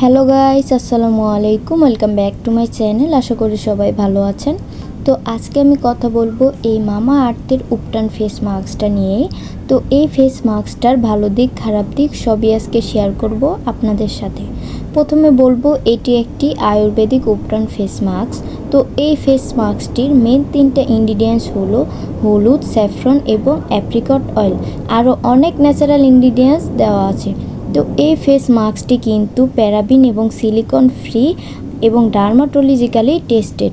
Hello guys, আসসালামু আলাইকুম, welcome back to my channel. আশা করি সবাই ভালো আছেন। তো আজকে আমি কথা বলব এই মামা আর্থের উপটান ফেস মাস্কটা নিয়ে তো এই ফেস মাস্কটার ভালো দিক, খারাপ দিক সবই আজকে শেয়ার করব আপনাদের সাথে। প্রথমে বলব, এটি একটি আয়ুর্বেদিক উপটান ফেস মাস্ক তো এই ফেস মাস্কটির মেন তিনটা ইনগ্রিডিয়েন্টস হলো হলুদ স্যাফরন এবং অ্যাপ্রিকট অয়েল আরও অনেক ন্যাচারাল ইনগ্রিডিয়েন্টস দেওয়া আছে। তো এই ফেস মাস্কটি কিন্তু প্যারাবিন এবং সিলিকন ফ্রি এবং ডার্মাটোলজিক্যালি টেস্টেড।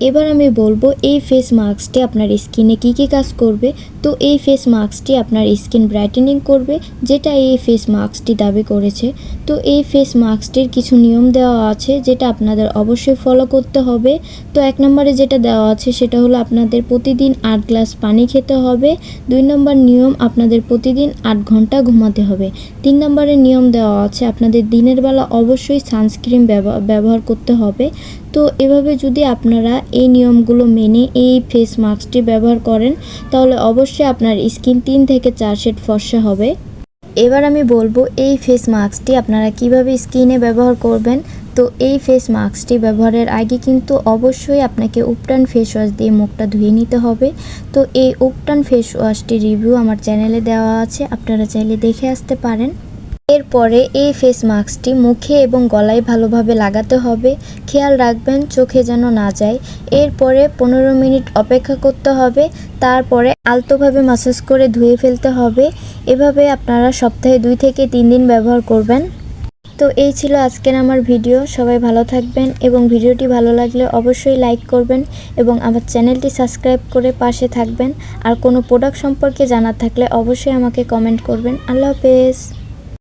এবার আমি বলব, এই ফেস মাস্কটি আপনার স্কিনে কী কী কাজ করবে? তো এই ফেস মাস্কটি আপনার স্কিন ব্রাইটেনিং করবে, যেটা এই ফেস মাস্কটি দাবি করেছে। তো এই ফেস মাস্কটির কিছু নিয়ম দেওয়া আছে, যেটা আপনাদের অবশ্যই ফলো করতে হবে। তো এক নম্বরে যেটা দেওয়া আছে, সেটা হলো আপনাদের প্রতিদিন আট গ্লাস পানি খেতে হবে। দুই নম্বর নিয়ম, আপনাদের প্রতিদিন আট ঘণ্টা ঘুমাতে হবে। তিন নম্বরের নিয়ম দেওয়া আছে, আপনাদের দিনের বেলা অবশ্যই সানস্ক্রিন ব্যবহার করতে হবে। তো এভাবে যদি আপনারা এই নিয়মগুলো মেনে এই ফেস মাস্কটি ব্যবহার করেন, তাহলে অবশ্যই আপনার স্কিন তিন থেকে চার শেড ফর্সা হবে। এবার আমি বলব এই ফেস মাস্কটি আপনারা কীভাবে স্কিনে ব্যবহার করবেন। তো এই ফেস মাস্কটি ব্যবহারের আগে কিন্তু অবশ্যই আপনাকে উপটান ফেস ওয়াশ দিয়ে মুখটা ধুয়ে নিতে হবে। তো এই উপটান ফেস ওয়াশটির রিভিউ আমার চ্যানেলে দেওয়া আছে, আপনারা চাইলে দেখে আসতে পারেন। এরপরে এই ফেস মাস্কটি মুখে এবং গলায় ভালোভাবে লাগাতে হবে। খেয়াল রাখবেন, চোখে যেন না যায়। এরপরে পনেরো মিনিট অপেক্ষা করতে হবে। তারপরে আলতোভাবে মাসাজ করে ধুয়ে ফেলতে হবে। এভাবে আপনারা সপ্তাহে দুই থেকে তিন দিন ব্যবহার করবেন। তো এই ছিল আজকের আমার ভিডিও। সবাই ভালো থাকবেন এবং ভিডিওটি ভালো লাগলে অবশ্যই লাইক করবেন এবং আমার চ্যানেলটি সাবস্ক্রাইব করে পাশে থাকবেন। আর কোনো প্রোডাক্ট সম্পর্কে জানার থাকলে অবশ্যই আমাকে কমেন্ট করবেন। আল্লাহ হাফেজ।